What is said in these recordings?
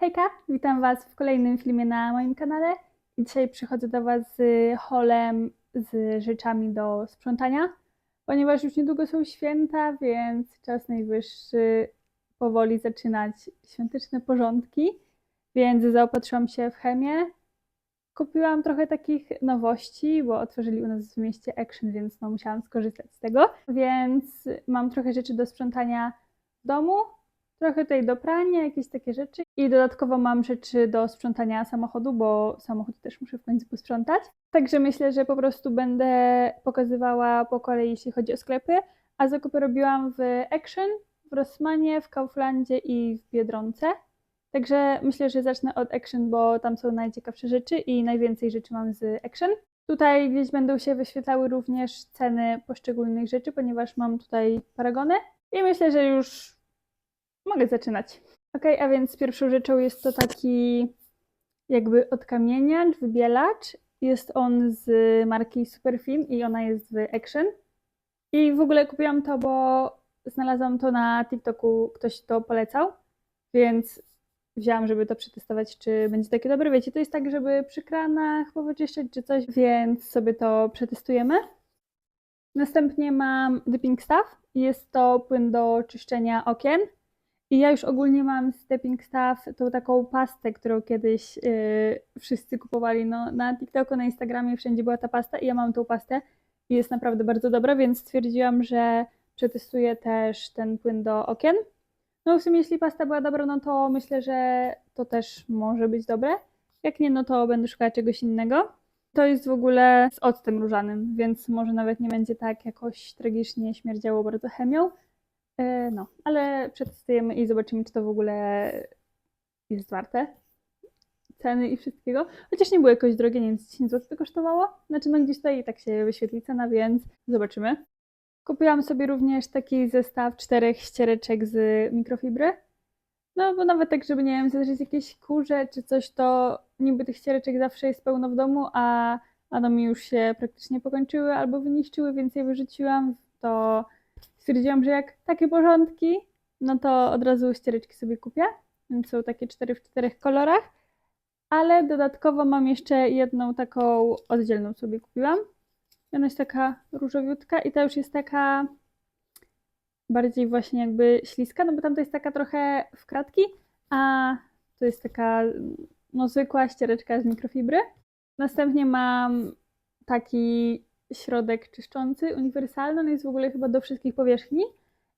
Hejka, witam Was w kolejnym filmie na moim kanale. Dzisiaj przychodzę do Was z holem, z rzeczami do sprzątania, ponieważ już niedługo są święta, więc czas najwyższy powoli zaczynać świąteczne porządki, więc zaopatrzyłam się w chemię. Kupiłam trochę takich nowości, bo otworzyli u nas w mieście Action, więc no musiałam skorzystać z tego. Więc mam trochę rzeczy do sprzątania w domu, trochę tutaj do prania, jakieś takie rzeczy. I dodatkowo mam rzeczy do sprzątania samochodu, bo samochód też muszę w końcu posprzątać. Także myślę, że po prostu będę pokazywała po kolei, jeśli chodzi o sklepy. A zakupy robiłam w Action, w Rossmanie, w Kauflandzie i w Biedronce. Także myślę, że zacznę od Action, bo tam są najciekawsze rzeczy i najwięcej rzeczy mam z Action. Tutaj gdzieś będą się wyświetlały również ceny poszczególnych rzeczy, ponieważ mam tutaj paragony i myślę, że już mogę zaczynać. Ok, a więc pierwszą rzeczą jest to taki jakby odkamieniacz, wybielacz. Jest on z marki Superfilm i ona jest w Action. I w ogóle kupiłam to, bo znalazłam to na TikToku, ktoś to polecał, więc wzięłam, żeby to przetestować, czy będzie takie dobre. Wiecie, to jest tak, żeby przy kranach powyczyszczać czy coś, więc sobie to przetestujemy. Następnie mam Dipping Stuff. Jest to płyn do czyszczenia okien. I ja już ogólnie mam Stepping Stuff, tą taką pastę, którą kiedyś yy, wszyscy kupowali no, na TikToku, na Instagramie, wszędzie była ta pasta i ja mam tą pastę i jest naprawdę bardzo dobra, więc stwierdziłam, że przetestuję też ten płyn do okien. No w sumie jeśli pasta była dobra, no to myślę, że to też może być dobre. Jak nie, no to będę szukała czegoś innego. To jest w ogóle z octem różanym, więc może nawet nie będzie tak jakoś tragicznie śmierdziało bardzo chemią. E, No, ale przetestujemy i zobaczymy, czy to w ogóle jest warte ceny i wszystkiego. Chociaż nie było jakoś drogie, nie wiem, z 10 zł to kosztowało. Znaczy, no gdzieś tutaj i tak się wyświetli cena, więc zobaczymy. Kupiłam sobie również taki zestaw czterech ściereczek z mikrofibry. No, bo nawet tak, żeby, nie wiem, zderzyć jakieś kurze czy coś, to niby tych ściereczek zawsze jest pełno w domu, a one mi już się praktycznie pokończyły albo wyniszczyły, więc je wyrzuciłam. To stwierdziłam, że jak takie porządki, no to od razu ściereczki sobie kupię. Są takie cztery w czterech kolorach. Ale dodatkowo mam jeszcze jedną taką oddzielną sobie kupiłam. Ona jest taka różowiutka i ta już jest taka bardziej właśnie jakby śliska, no bo tam to jest taka trochę w kratki, a to jest taka no zwykła ściereczka z mikrofibry. Następnie mam taki środek czyszczący, uniwersalny, on jest w ogóle chyba do wszystkich powierzchni.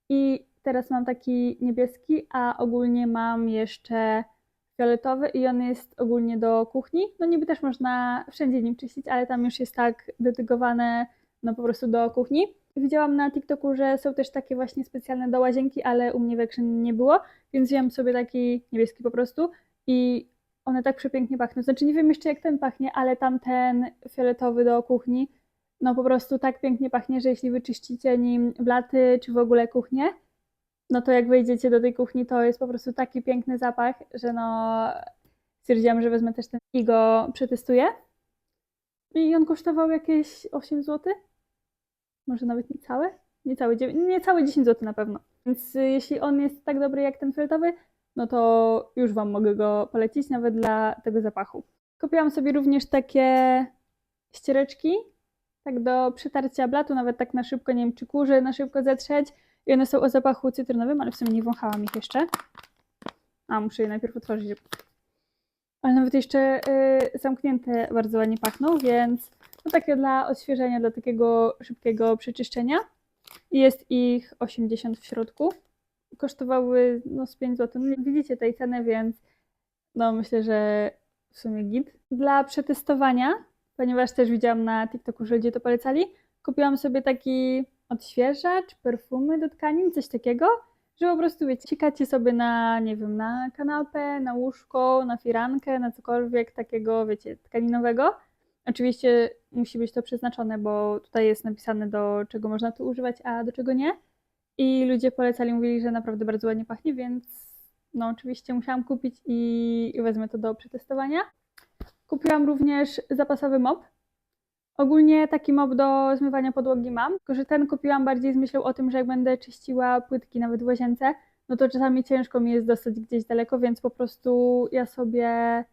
I teraz mam taki niebieski, a ogólnie mam jeszcze fioletowy i on jest ogólnie do kuchni. No niby też można wszędzie nim czyścić, ale tam już jest tak dedykowane no po prostu do kuchni. Widziałam na TikToku, że są też takie właśnie specjalne do łazienki, ale u mnie w Action nie było, więc wziąłem sobie taki niebieski po prostu i one tak przepięknie pachną. Znaczy nie wiem jeszcze jak ten pachnie, ale tamten fioletowy do kuchni, no po prostu tak pięknie pachnie, że jeśli wyczyścicie nim blaty czy w ogóle kuchnię, no to jak wejdziecie do tej kuchni, to jest po prostu taki piękny zapach, że no stwierdziłam, że wezmę też ten i go przetestuję. I on kosztował jakieś 8 zł. Może nawet niecałe? Niecałe, dziewię- niecałe 10 zł na pewno. Więc y, jeśli on jest tak dobry jak ten fioletowy, no to już Wam mogę go polecić, nawet dla tego zapachu. Kupiłam sobie również takie ściereczki, tak do przytarcia blatu, nawet tak na szybko, nie wiem, czy kurzy na szybko zetrzeć. I one są o zapachu cytrynowym, ale w sumie nie wąchałam ich jeszcze. A, muszę je najpierw otworzyć. Ale nawet jeszcze y, zamknięte bardzo ładnie pachną, więc no takie dla odświeżenia, dla takiego szybkiego przeczyszczenia. Jest ich 80 w środku. Kosztowały no z 5 zł. Nie widzicie tej ceny, więc no myślę, że w sumie git. Dla przetestowania, ponieważ też widziałam na TikToku, że ludzie to polecali, kupiłam sobie taki odświeżacz, perfumy do tkanin, coś takiego, że po prostu wiecie, cikacie sobie na, nie wiem, na kanapę, na łóżko, na firankę, na cokolwiek takiego, wiecie, tkaninowego. Oczywiście musi być to przeznaczone, bo tutaj jest napisane do czego można to używać, a do czego nie. I ludzie polecali, mówili, że naprawdę bardzo ładnie pachnie, więc no oczywiście musiałam kupić i wezmę to do przetestowania. Kupiłam również zapasowy mop. Ogólnie taki mop do zmywania podłogi mam, tylko że ten kupiłam bardziej z myślą o tym, że jak będę czyściła płytki nawet w łazience, no to czasami ciężko mi jest dostać gdzieś daleko, więc po prostu ja sobie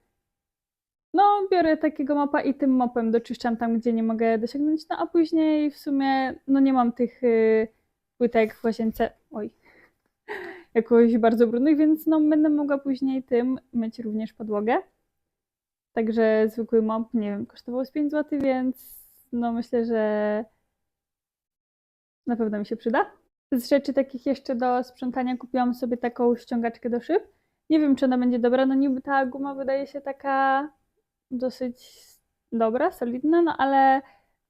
no biorę takiego mopa i tym mopem doczyszczam tam, gdzie nie mogę dosięgnąć, no a później w sumie no nie mam tych y, płytek w łazience, oj, jakoś bardzo brudnych, więc no będę mogła później tym myć również podłogę. Także zwykły mop, nie wiem, kosztował z 5 zł, więc no myślę, że na pewno mi się przyda. Z rzeczy takich jeszcze do sprzątania kupiłam sobie taką ściągaczkę do szyb. Nie wiem, czy ona będzie dobra, no niby ta guma wydaje się taka dosyć dobra, solidna, no ale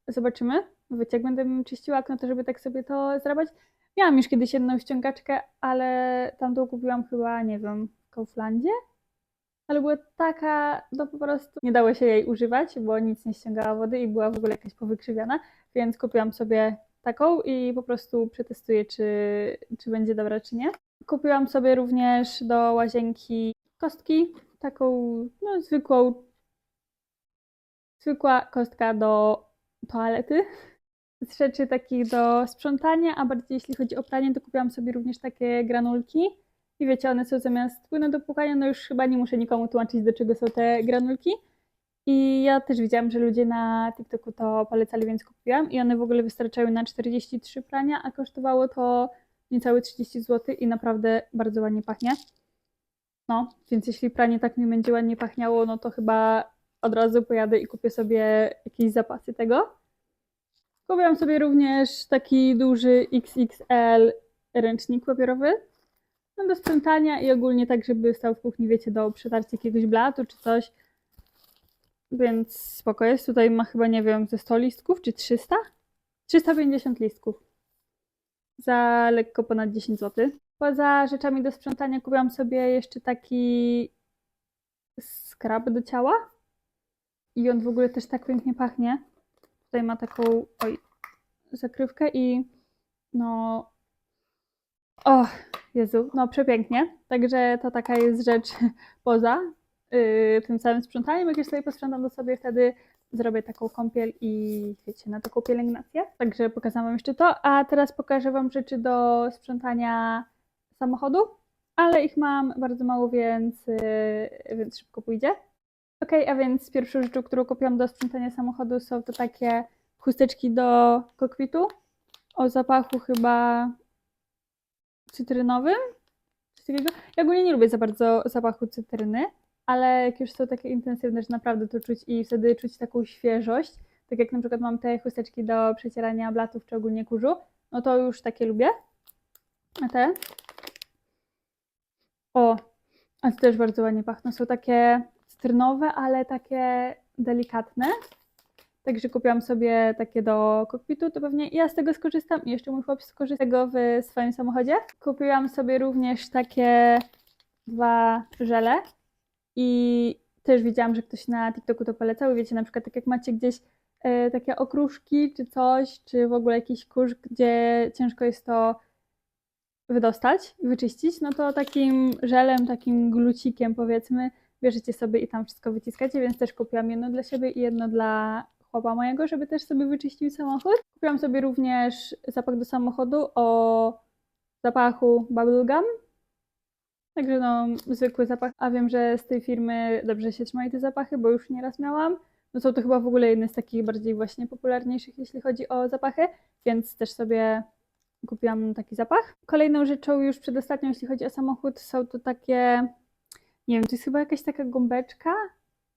zobaczymy. Wiecie, jak będę czyściła okno, to żeby tak sobie to zrabiać. Miałam już kiedyś jedną ściągaczkę, ale tamtą kupiłam chyba, nie wiem, w Kauflandzie. Ale była taka, no po prostu nie dało się jej używać, bo nic nie ściągała wody i była w ogóle jakaś powykrzywiona, więc kupiłam sobie taką i po prostu przetestuję, czy, czy będzie dobra, czy nie. Kupiłam sobie również do łazienki kostki, taką no, zwykłą, zwykła kostka do toalety. Z rzeczy takich do sprzątania, a bardziej jeśli chodzi o pranie, to kupiłam sobie również takie granulki. I wiecie, one są zamiast płynu do płukania, no już chyba nie muszę nikomu tłumaczyć, do czego są te granulki. I ja też widziałam, że ludzie na TikToku to polecali, więc kupiłam. I one w ogóle wystarczały na 43 prania, a kosztowało to niecałe 30 zł i naprawdę bardzo ładnie pachnie. No, więc jeśli pranie tak mi będzie ładnie pachniało, no to chyba od razu pojadę i kupię sobie jakieś zapasy tego. Kupiłam sobie również taki duży XXL ręcznik papierowy no do sprzątania i ogólnie tak, żeby stał w kuchni, wiecie, do przetarcia jakiegoś blatu czy coś. Więc spoko jest. Tutaj ma chyba, nie wiem, ze 100 listków czy 300? 350 listków. Za lekko ponad 10 zł. Poza rzeczami do sprzątania kupiłam sobie jeszcze taki skrab do ciała. I on w ogóle też tak pięknie pachnie. Tutaj ma taką, oj, zakrywkę i no... O, Jezu, no przepięknie. Także to taka jest rzecz poza yy, tym całym sprzątaniem. Jak już sobie posprzątam, to sobie wtedy zrobię taką kąpiel i wiecie, na taką pielęgnację. Także pokazałam wam jeszcze to. A teraz pokażę wam rzeczy do sprzątania samochodu, ale ich mam bardzo mało, więc, yy, więc szybko pójdzie. Ok, a więc pierwszą rzeczą, którą kupiłam do sprzątania samochodu są to takie chusteczki do kokpitu o zapachu chyba cytrynowym. Coś takiego. Ja ogólnie nie lubię za bardzo zapachu cytryny, ale jak już są takie intensywne, że naprawdę to czuć i wtedy czuć taką świeżość, tak jak na przykład mam te chusteczki do przecierania blatów czy ogólnie kurzu, no to już takie lubię. A te? O, a to też bardzo ładnie pachną. Są takie cytrynowe, ale takie delikatne. Także kupiłam sobie takie do kokpitu, to pewnie ja z tego skorzystam i jeszcze mój chłopiec skorzysta z tego w swoim samochodzie. Kupiłam sobie również takie dwa żele i też widziałam, że ktoś na TikToku to polecał. Wiecie, na przykład tak jak macie gdzieś e, takie okruszki czy coś, czy w ogóle jakiś kurz, gdzie ciężko jest to wydostać i wyczyścić, no to takim żelem, takim glucikiem powiedzmy, bierzecie sobie i tam wszystko wyciskacie, więc też kupiłam jedno dla siebie i jedno dla chłopa mojego, żeby też sobie wyczyścił samochód. Kupiłam sobie również zapach do samochodu o zapachu bubblegum. Także no, zwykły zapach. A wiem, że z tej firmy dobrze się trzymają te zapachy, bo już nieraz miałam. No są to chyba w ogóle jedne z takich bardziej właśnie popularniejszych, jeśli chodzi o zapachy, więc też sobie kupiłam taki zapach. Kolejną rzeczą już przedostatnią, jeśli chodzi o samochód, są to takie, nie wiem, to jest chyba jakaś taka gąbeczka,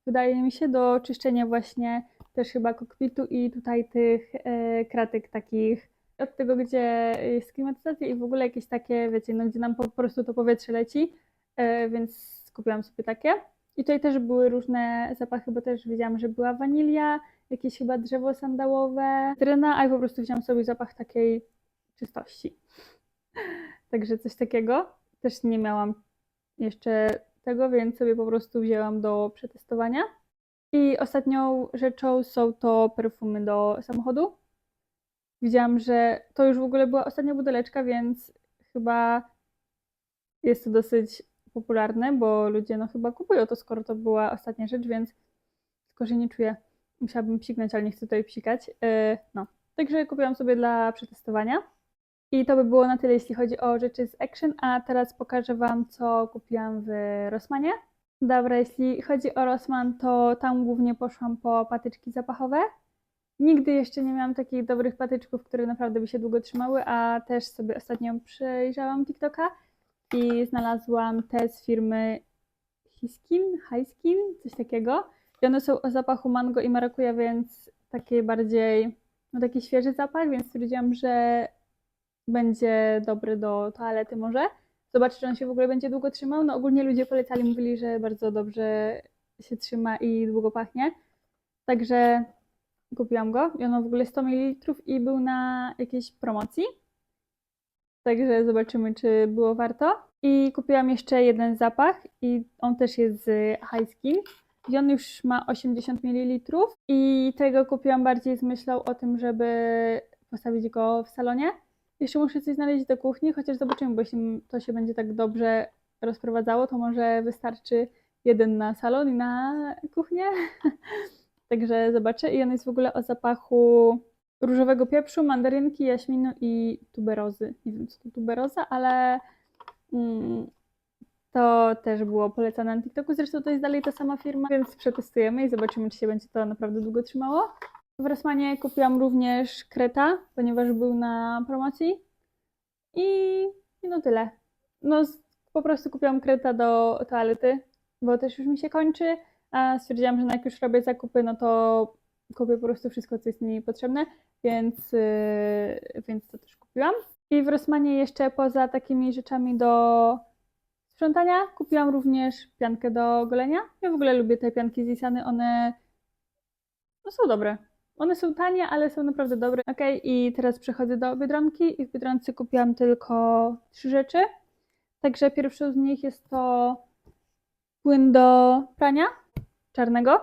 wydaje mi się, do czyszczenia właśnie też chyba kokpitu i tutaj tych e, kratek takich od tego, gdzie jest klimatyzacja i w ogóle jakieś takie, wiecie, no gdzie nam po prostu to powietrze leci, e, więc kupiłam sobie takie. I tutaj też były różne zapachy, bo też wiedziałam, że była wanilia, jakieś chyba drzewo sandałowe, tryna, a ja po prostu wziąłam sobie zapach takiej czystości. Także coś takiego. Też nie miałam jeszcze tego, więc sobie po prostu wzięłam do przetestowania. I ostatnią rzeczą są to perfumy do samochodu. Widziałam, że to już w ogóle była ostatnia buteleczka, więc chyba jest to dosyć popularne, bo ludzie no chyba kupują to, skoro to była ostatnia rzecz, więc tylko, że nie czuję. Musiałabym psiknąć, ale nie chcę tutaj psikać. Yy, no. Także kupiłam sobie dla przetestowania. I to by było na tyle, jeśli chodzi o rzeczy z Action, a teraz pokażę Wam, co kupiłam w Rossmanie. Dobra, jeśli chodzi o Rossmann, to tam głównie poszłam po patyczki zapachowe. Nigdy jeszcze nie miałam takich dobrych patyczków, które naprawdę by się długo trzymały, a też sobie ostatnio przejrzałam TikToka i znalazłam te z firmy Hiskin, Hiskin, coś takiego. I one są o zapachu mango i marakuja, więc takie bardziej, no taki świeży zapach, więc stwierdziłam, że będzie dobry do toalety może. Zobaczę, czy on się w ogóle będzie długo trzymał. No ogólnie ludzie polecali, mówili, że bardzo dobrze się trzyma i długo pachnie. Także kupiłam go i on ma w ogóle 100 ml i był na jakiejś promocji. Także zobaczymy, czy było warto. I kupiłam jeszcze jeden zapach i on też jest z High Skin. I on już ma 80 ml i tego kupiłam bardziej z myślą o tym, żeby postawić go w salonie. Jeszcze muszę coś znaleźć do kuchni, chociaż zobaczymy, bo jeśli to się będzie tak dobrze rozprowadzało, to może wystarczy jeden na salon i na kuchnię. Także zobaczę. I on jest w ogóle o zapachu różowego pieprzu, mandarynki, jaśminu i tuberozy. Nie wiem, co to tuberoza, ale mm, to też było polecane na TikToku. Zresztą to jest dalej ta sama firma, więc przetestujemy i zobaczymy, czy się będzie to naprawdę długo trzymało. W Rossmanie kupiłam również kreta, ponieważ był na promocji. I, i no tyle. No po prostu kupiłam kreta do toalety, bo też już mi się kończy. A stwierdziłam, że no jak już robię zakupy, no to kupię po prostu wszystko, co jest mi potrzebne, więc, yy, więc to też kupiłam. I w Rossmanie jeszcze poza takimi rzeczami do sprzątania kupiłam również piankę do golenia. Ja w ogóle lubię te pianki z Isany, one no, są dobre. One są tanie, ale są naprawdę dobre. Ok, i teraz przechodzę do Biedronki i w Biedronce kupiłam tylko trzy rzeczy. Także pierwszą z nich jest to płyn do prania czarnego.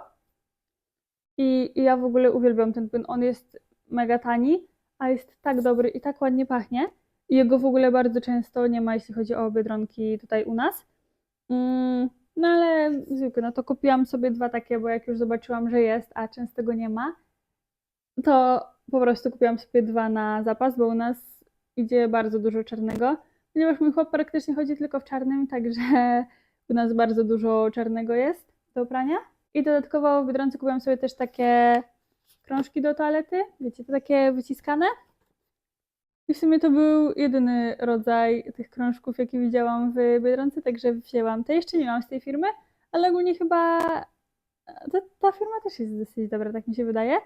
I, I ja w ogóle uwielbiam ten płyn. On jest mega tani, a jest tak dobry i tak ładnie pachnie. I jego w ogóle bardzo często nie ma, jeśli chodzi o Biedronki tutaj u nas. Mm, no ale zwykle, no to kupiłam sobie dwa takie, bo jak już zobaczyłam, że jest, a często go nie ma, to po prostu kupiłam sobie dwa na zapas, bo u nas idzie bardzo dużo czarnego, ponieważ mój chłop praktycznie chodzi tylko w czarnym, także u nas bardzo dużo czarnego jest do prania. I dodatkowo w Biedronce kupiłam sobie też takie krążki do toalety, wiecie, to takie wyciskane. I w sumie to był jedyny rodzaj tych krążków, jaki widziałam w Biedronce, także wzięłam te. Jeszcze nie mam z tej firmy, ale ogólnie chyba ta, ta firma też jest dosyć dobra, tak mi się wydaje.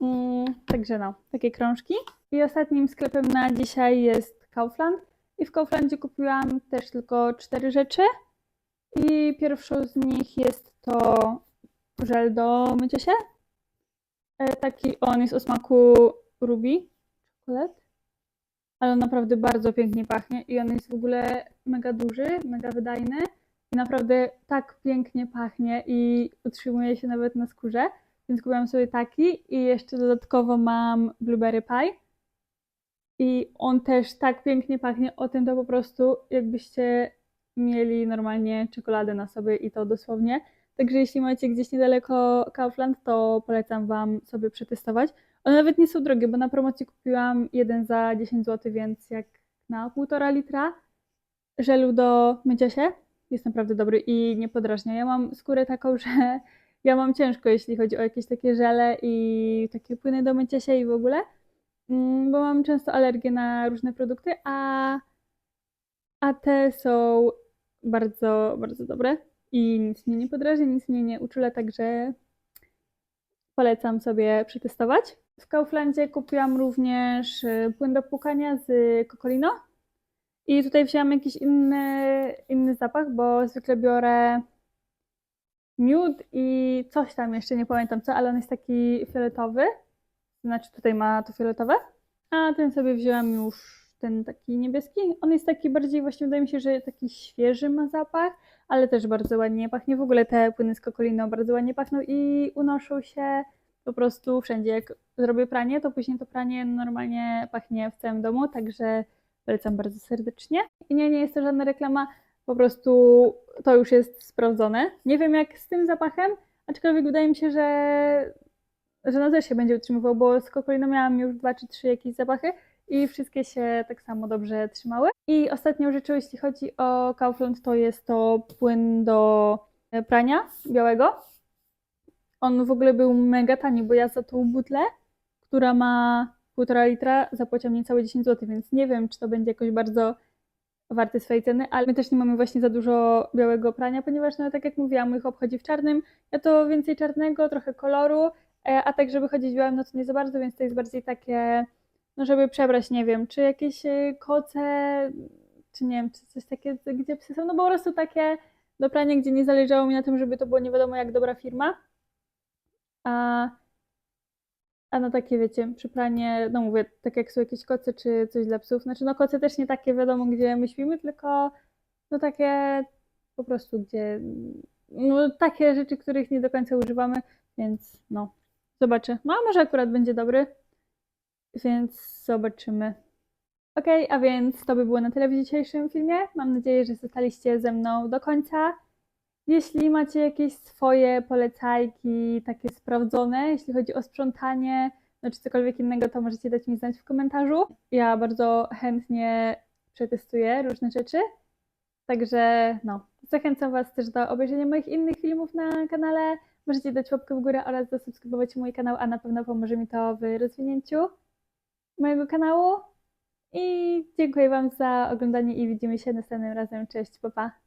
Mm, także no, takie krążki. I ostatnim sklepem na dzisiaj jest Kaufland. I w Kauflandzie kupiłam też tylko cztery rzeczy. I pierwszą z nich jest to żel do mycia się. E, Taki on jest o smaku ruby, czekolad. Ale on naprawdę bardzo pięknie pachnie i on jest w ogóle mega duży, mega wydajny i naprawdę tak pięknie pachnie i utrzymuje się nawet na skórze. Więc kupiłam sobie taki i jeszcze dodatkowo mam blueberry pie. I on też tak pięknie pachnie, o tym to po prostu jakbyście mieli normalnie czekoladę na sobie i to dosłownie. Także jeśli macie gdzieś niedaleko Kaufland, to polecam Wam sobie przetestować. One nawet nie są drogie, bo na promocji kupiłam jeden za 10 zł, więc jak na 1,5 litra żelu do mycia się jest naprawdę dobry i nie podrażnia. Ja mam skórę taką, że ja mam ciężko, jeśli chodzi o jakieś takie żele i takie płyny do mycia się i w ogóle, mm, bo mam często alergię na różne produkty, a, a te są bardzo, bardzo dobre i nic mnie nie podrażnia, nic mnie nie uczula, także polecam sobie przetestować. W Kauflandzie kupiłam również y, płyn do płukania z Cocolino i tutaj wzięłam jakiś inny, inny zapach, bo zwykle biorę miód i coś tam jeszcze, nie pamiętam co, ale on jest taki fioletowy, znaczy tutaj ma to fioletowe, a ten sobie wzięłam już ten taki niebieski. On jest taki bardziej, właśnie wydaje mi się, że taki świeży ma zapach, ale też bardzo ładnie pachnie. W ogóle te płyny z Cocolino bardzo ładnie pachną i unoszą się po prostu wszędzie. Jak zrobię pranie, to później to pranie normalnie pachnie w całym domu, także polecam bardzo serdecznie. I nie, nie jest to żadna reklama, po prostu to już jest sprawdzone. Nie wiem jak z tym zapachem, aczkolwiek wydaje mi się, że, że no się będzie utrzymywał, bo z Cocolino miałam już dwa czy trzy jakieś zapachy i wszystkie się tak samo dobrze trzymały. I ostatnią rzeczą, jeśli chodzi o Kaufland, to jest to płyn do e, prania białego. On w ogóle był mega tani, bo ja za tą butlę, która ma 1,5 litra, zapłaciłam niecałe 10 zł, więc nie wiem, czy to będzie jakoś bardzo warte swojej ceny, ale my też nie mamy właśnie za dużo białego prania, ponieważ no tak jak mówiłam, ich obchodzi w czarnym, ja to więcej czarnego, trochę koloru, e, a tak żeby chodzić białym, no to nie za bardzo, więc to jest bardziej takie, no żeby przebrać, nie wiem, czy jakieś e, koce, czy nie wiem, czy coś takie, gdzie psy są, no po prostu takie do prania, gdzie nie zależało mi na tym, żeby to było nie wiadomo jak dobra firma, a a no takie wiecie, przypranie, no mówię, tak jak są jakieś koce czy coś dla psów. Znaczy no koce też nie takie wiadomo, gdzie my śpimy, tylko no takie po prostu, gdzie no takie rzeczy, których nie do końca używamy, więc no, zobaczę. No a może akurat będzie dobry, więc zobaczymy. Okej, a więc to by było na tyle w dzisiejszym filmie. Mam nadzieję, że zostaliście ze mną do końca. Jeśli macie jakieś swoje polecajki, takie sprawdzone, jeśli chodzi o sprzątanie, no czy cokolwiek innego, to możecie dać mi znać w komentarzu. Ja bardzo chętnie przetestuję różne rzeczy. Także no, zachęcam Was też do obejrzenia moich innych filmów na kanale. Możecie dać łapkę w górę oraz zasubskrybować mój kanał, a na pewno pomoże mi to w rozwinięciu mojego kanału. I dziękuję Wam za oglądanie i widzimy się następnym razem. Cześć, pa pa!